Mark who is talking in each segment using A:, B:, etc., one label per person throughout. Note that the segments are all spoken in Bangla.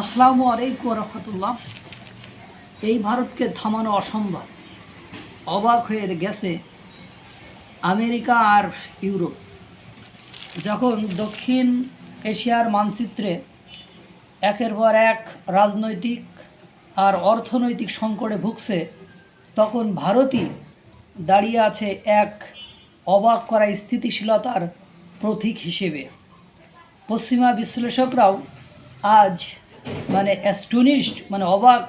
A: আসসালামু আলাইকুম রহমতুল্লাহ। এই ভারতকে থামানো অসম্ভব। অবাক হয়ে গেছে আমেরিকা আর ইউরোপ। যখন দক্ষিণ এশিয়ার মানচিত্রে একের পর এক রাজনৈতিক আর অর্থনৈতিক সংকটে ভুগছে, তখন ভারতই দাঁড়িয়ে আছে এক অবাক করা স্থিতিশীলতার প্রতীক হিসেবে। পশ্চিমা বিশ্লেষকরাও আজ মানে অ্যাস্টনিশড মানে অবাক,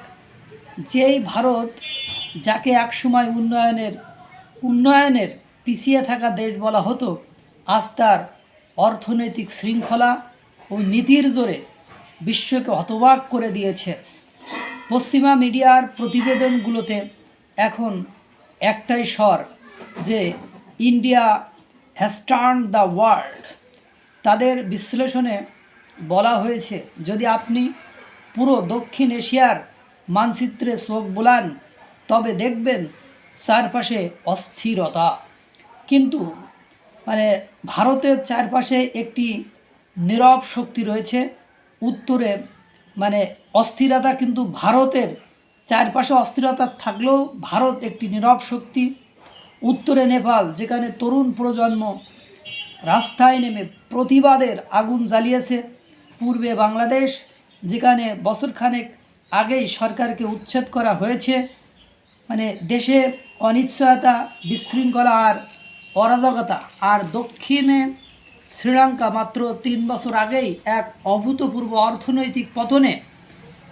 A: যেই ভারত যাকে একসময় উন্নয়নের উন্নয়নের পিছিয়ে থাকা দেশ বলা হতো, আজ তার অর্থনৈতিক শৃঙ্খলা ও নীতির জোরে বিশ্বকে হতবাক করে দিয়েছে। পশ্চিমা মিডিয়ার প্রতিবেদনগুলোতে এখন একটাই স্বর যে, India has turn the world. তাদের বিশ্লেষণে বলা হয়েছে, যদি আপনি পুরো দক্ষিণ এশিয়ার মানচিত্রে চোখ বোলান, তবে দেখবেন চারপাশে অস্থিরতা। কিন্তু মানে ভারতের চারপাশে একটি নীরব শক্তি রয়েছে, উত্তরে মানে অস্থিরতা কিন্তু ভারতের চারপাশে অস্থিরতা থাকলেও ভারত একটি নীরব শক্তি। উত্তরে নেপাল, যেখানে তরুণ প্রজন্ম রাস্তায় নেমে প্রতিবাদের আগুন জ্বালিয়েছে। পূর্বে বাংলাদেশ যেখানে বছরখানেক আগেই সরকারকে উচ্ছেদ করা হয়েছে মানে দেশে অনিশ্চয়তা, বিশৃঙ্খলা আর অরাজকতা আর দক্ষিণে শ্রীলঙ্কা মাত্র তিন বছর আগেই এক অভূতপূর্ব অর্থনৈতিক পতনে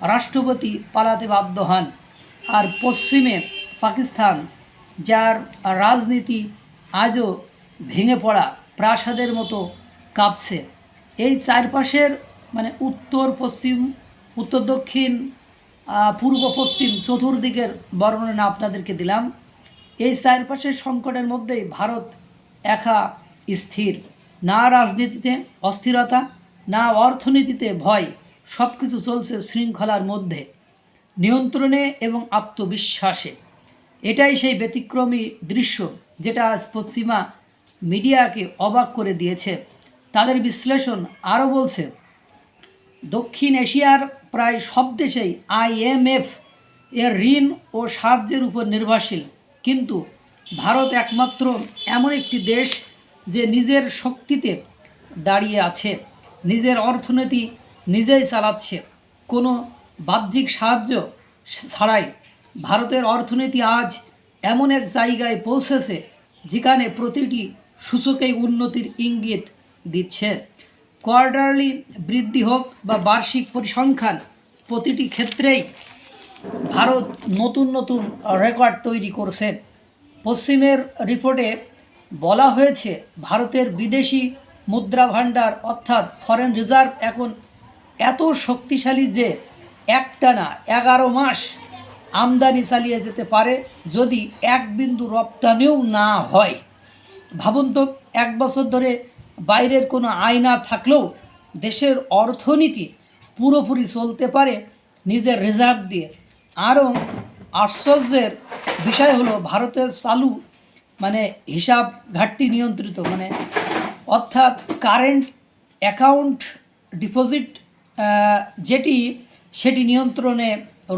A: রাষ্ট্রপতি পালাতে বাধ্য হন। আর পশ্চিমে পাকিস্তান, যার রাজনীতি আজও ভেঙে পড়া প্রাসাদের মতো কাঁপছে। এই চারপাশের মানে উত্তর পশ্চিম, উত্তর দক্ষিণ পূর্ব পশ্চিম, চতুর্দিকের বর্ণনা আপনাদেরকে দিলাম। এই চারপাশের সংকটের মধ্যেই ভারত একা স্থির। না রাজনীতিতে অস্থিরতা, না অর্থনীতিতে ভয় সব কিছু চলছে শৃঙ্খলার মধ্যে, নিয়ন্ত্রণে এবং আত্মবিশ্বাসে। এটাই সেই ব্যতিক্রমী দৃশ্য যেটা পশ্চিমা মিডিয়াকে অবাক করে দিয়েছে। তাদের বিশ্লেষণ আরও বলছে দক্ষিণ এশিয়ার প্রায় সব দেশেই আইএমএফ এর ঋণ ও সাহায্যের উপর নির্ভরশীল। কিন্তু ভারত একমাত্র এমন একটি দেশ যে নিজের শক্তিতে দাঁড়িয়ে আছে, নিজের অর্থনীতি নিজেই চালাচ্ছে। কোনো বাহ্যিক সাহায্য ছাড়াই ভারতের অর্থনীতি আজ এমন এক জায়গায় পৌঁছেছে যেখানে প্রতিটি সূচকেই উন্নতির ইঙ্গিত দিচ্ছে। কোয়ার্টারলি বৃদ্ধি হোক বা বার্ষিক পরিসংখ্যান, প্রতিটি ক্ষেত্রেই ভারত নতুন নতুন রেকর্ড তৈরি করছে। পশ্চিমের রিপোর্টে বলা হয়েছে, ভারতের বিদেশি মুদ্রা ভাণ্ডার অর্থাৎ ফরেন রিজার্ভ এখন এত শক্তিশালী যে একটানা এগারো মাস আমদানি চালিয়ে যেতে পারে যদি এক বিন্দু রপ্তানিও না হয়। ভাবুন তো, এক বছর ধরে বাইরের কোনো আয় না থাকলেও দেশের অর্থনীতি পুরোপুরি চলতে পারে নিজের রিজার্ভ দিয়ে। আরও আশ্চর্যের বিষয় হলো ভারতের চালু মানে হিসাব ঘাটতি নিয়ন্ত্রিত মানে অর্থাৎ কারেন্ট অ্যাকাউন্ট ডিপোজিট যেটি, সেটি নিয়ন্ত্রণে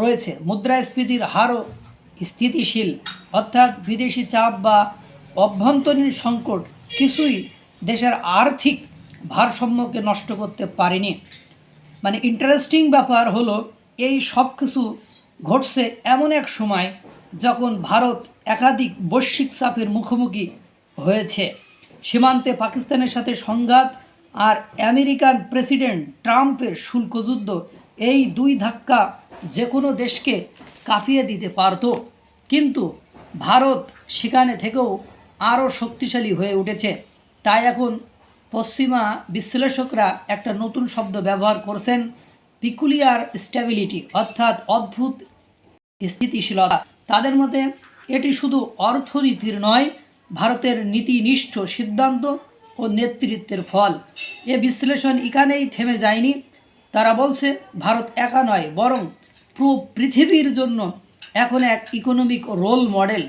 A: রয়েছে। মুদ্রাস্ফীতির হারও স্থিতিশীল, অর্থাৎ বিদেশি চাপ বা অভ্যন্তরীণ সংকট কিছুই দেশের আর্থিক ভারসাম্যকে নষ্ট করতে পারেনি। মানে ইন্টারেস্টিং ব্যাপার হলো, এই সব কিছু ঘটছে এমন এক সময় যখন ভারত একাধিক বৈশ্বিক চাপের মুখোমুখি হয়েছে। সীমান্তে পাকিস্তানের সাথে সংঘাত আর আমেরিকান প্রেসিডেন্ট ট্রাম্পের শুল্ক যুদ্ধ এই দুই ধাক্কা যে কোনো দেশকে কাঁপিয়ে দিতে পারত। কিন্তু ভারত সেখানে থেকেও আরও শক্তিশালী হয়ে উঠেছে। তাই এখন পশ্চিমা বিশ্লেষকরা একটা নতুন শব্দ ব্যবহার করছেন পিকুলিয়ার স্ট্যাবিলিটি অর্থাৎ অদ্ভুত স্থিতিশীলতা। তাদের মতে, এটি শুধু অর্থনীতির নয়, ভারতের নীতিনিষ্ঠ সিদ্ধান্ত ও নেতৃত্বের ফল। এ বিশ্লেষণ এখানেই থেমে যায়নি। তারা বলছে, ভারত একা নয়, বরং পুরো পৃথিবীর জন্য এখন এক ইকোনমিক রোল মডেল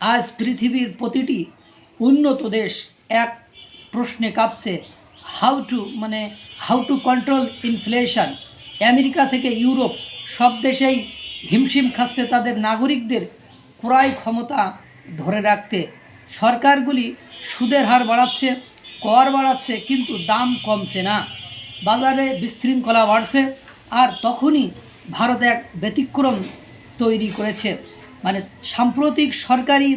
A: আজ পৃথিবীর প্রতিটি উন্নত দেশ এক প্রশ্নে কাঁপছে হাউ টু মানে how to control inflation America থেকে ইউরোপ, সব দেশেই হিমশিম খাচ্ছে তাদের নাগরিকদের ক্রয় ক্ষমতা ধরে রাখতে। সরকারগুলি সুদের হার বাড়াচ্ছে, কর বাড়াচ্ছে, কিন্তু দাম কমছে না। বাজারে বিশৃঙ্খলা বাড়ছে, আর তখনই ভারত এক ব্যতিক্রম তৈরি করেছে। মানে সাম্প্রতিক সরকারি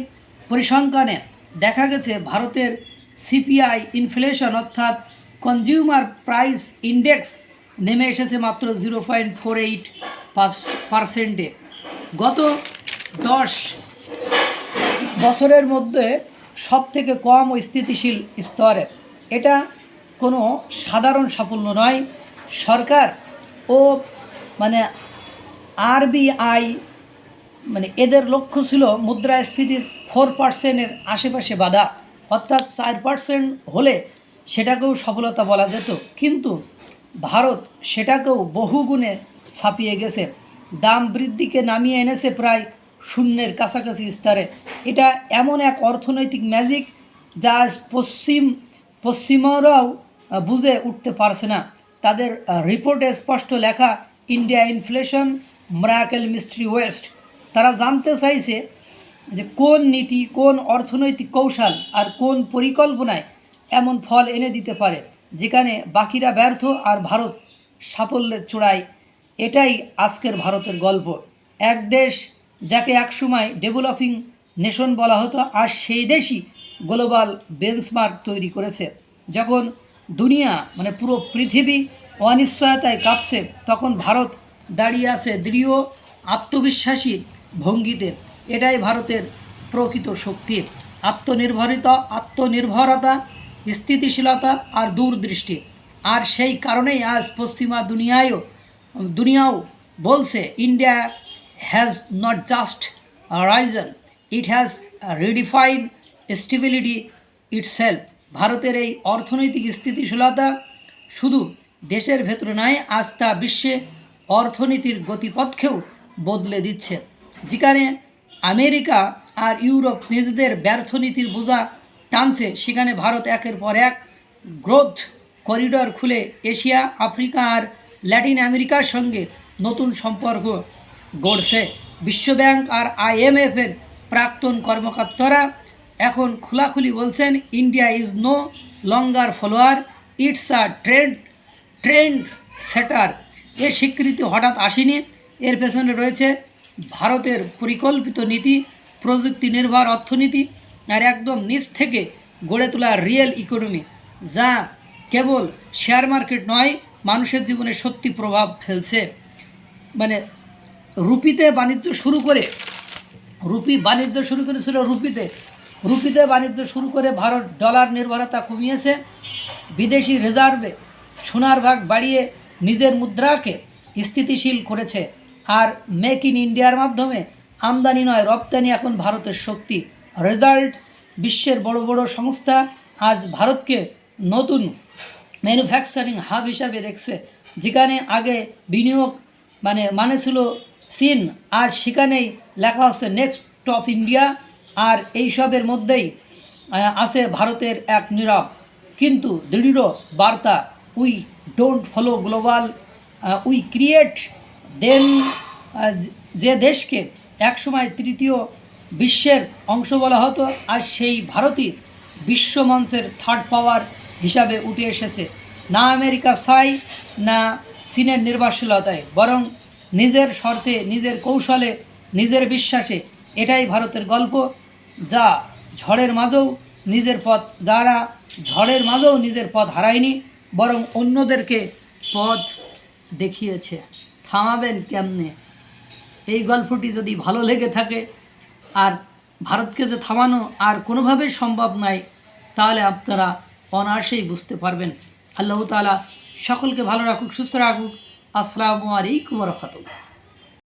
A: পরিসংখ্যানে দেখা গেছে, ভারতের সিপিআই ইনফ্লেশন অর্থাৎ কনজিউমার প্রাইস ইন্ডেক্স নেমে এসেছে মাত্র জিরো পয়েন্ট ফোর এইট পার্সেন্টে গত দশ বছরের মধ্যে সব থেকে কম স্থিতিশীল স্তরে। এটা কোনো সাধারণ সাফল্য নয়। সরকার ও মানে আরবিআই মানে এদের লক্ষ্য ছিল মুদ্রাস্ফীতির ফোর পার্সেন্টের আশেপাশে বাধা। অর্থাৎ চার পার্সেন্ট হলে সেটাকেও সফলতা বলা যেত। কিন্তু ভারত সেটাকেও বহুগুণে ছাপিয়ে গেছে। দাম বৃদ্ধিকে নামিয়ে এনেছে প্রায় শূন্যের কাছাকাছি স্তরে। এটা এমন এক অর্থনৈতিক ম্যাজিক যা পশ্চিম, পশ্চিমরাও বুঝে উঠতে পারছে না। তাদের রিপোর্টে স্পষ্ট লেখা India inflation miracle mystery west তারা জানতে চাইছে যে কোন নীতি, কোন অর্থনৈতিক কৌশল আর কোন পরিকল্পনায় এমন ফল এনে দিতে পারে, যেখানে বাকিরা ব্যর্থ আর ভারত সাফল্যের চূড়ায়, এটাই আজকের ভারতের গল্প। এক দেশ যাকে একসময় ডেভেলপিং নেশন বলা হতো, আর সেই দেশই গ্লোবাল বেঞ্চমার্ক তৈরি করেছে। যখন দুনিয়া মানে পুরো পৃথিবী অনিশ্চয়তায় কাঁপছে, তখন ভারত দাঁড়িয়ে আছে দৃঢ় আত্মবিশ্বাসী ভঙ্গিতে। এটাই ভারতের প্রকৃত শক্তি। আত্মনির্ভরিত, আত্মনির্ভরতা, স্থিতিশীলতা আর দূরদৃষ্টি। আর সেই কারণেই আজ পশ্চিমা দুনিয়ায়ও, দুনিয়াও বলছে India has not just risen it has redefine stability itself ভারতের এই অর্থনৈতিক স্থিতিশীলতা শুধু দেশের ভেতরে নয়, আজ তা বিশ্বে অর্থনীতির গতিপথকেও বদলে দিচ্ছে। যেখানে আমেরিকা আর ইউরোপ নিজেদের ব্যর্থ নীতির বোঝা টানছে। সেখানে ভারত একের পর এক গ্রোথ করিডর খুলে এশিয়া, আফ্রিকা আর ল্যাটিন আমেরিকার সঙ্গে নতুন সম্পর্ক গড়ছে। বিশ্বব্যাংক আর আইএমএফের প্রাক্তন কর্মকর্তারা এখন খোলাখুলি বলছেন, India is no longer follower, it's a trend trend setter. এর স্বীকৃতি হঠাৎ আসেনি। এর পেছনে রয়েছে ভারতের পরিকল্পিত নীতি, প্রযুক্তি নির্ভর অর্থনীতি, আর একদম নিচ থেকে গড়ে তোলা রিয়েল ইকোনমি যা কেবল শেয়ার মার্কেট নয়, মানুষের জীবনে সত্যি প্রভাব ফেলছে। মানে রুপিতে বাণিজ্য শুরু করে, রুপি বাণিজ্য শুরু করেছিল রুপিতে রুপিতে বাণিজ্য শুরু করে ভারত ডলার নির্ভরতা কমিয়েছে, বিদেশি রিজার্ভে সোনার ভাগ বাড়িয়ে নিজের মুদ্রাকে স্থিতিশীল করেছে। আর মেক ইন ইন্ডিয়ার মাধ্যমে আমদানি নয়, রপ্তানি এখন ভারতের শক্তি। রেজাল্ট বিশ্বের বড় বড় সংস্থা আজ ভারতকে নতুন ম্যানুফ্যাকচারিং হাব হিসাবে দেখছে। যেখানে আগে বিনিয়োগ মানে মানে ছিল চীন, আর সেখানেই লেখা হচ্ছে নেক্সট অফ ইন্ডিয়া আর এইসবের মধ্যেই আছে ভারতের এক নীরব। কিন্তু দৃঢ় বার্তা we don't follow global we create দেন যে দেশকে একসময় তৃতীয় বিশ্বের অংশ বলা হতো আর সেই ভারতই বিশ্বমঞ্চের থার্ড পাওয়ার হিসাবে উঠে এসেছে। না আমেরিকা চাই না চীনের নির্ভরশীলতায় বরং নিজের শর্তে, নিজের কৌশলে, নিজের বিশ্বাসে এটাই ভারতের গল্প, যা ঝড়ের মাঝেও নিজের পথ, যারা ঝড়ের মাঝেও নিজের পথ হারায়নি, বরং অন্যদেরকে পথ দেখিয়েছে। থামাবেন কেমনে? এই গল্পটি যদি ভালো লেগে থাকে, আর ভারতকে যে থামানো আর কোনোভাবেই সম্ভব নয়, তাহলে আপনারা অনায়াসেই বুঝতে পারবেন। আল্লাহ তালা সকলকে ভালো রাখুক, সুস্থ রাখুক। আসসালামু আলাইকুম রহমতুল্লাহ।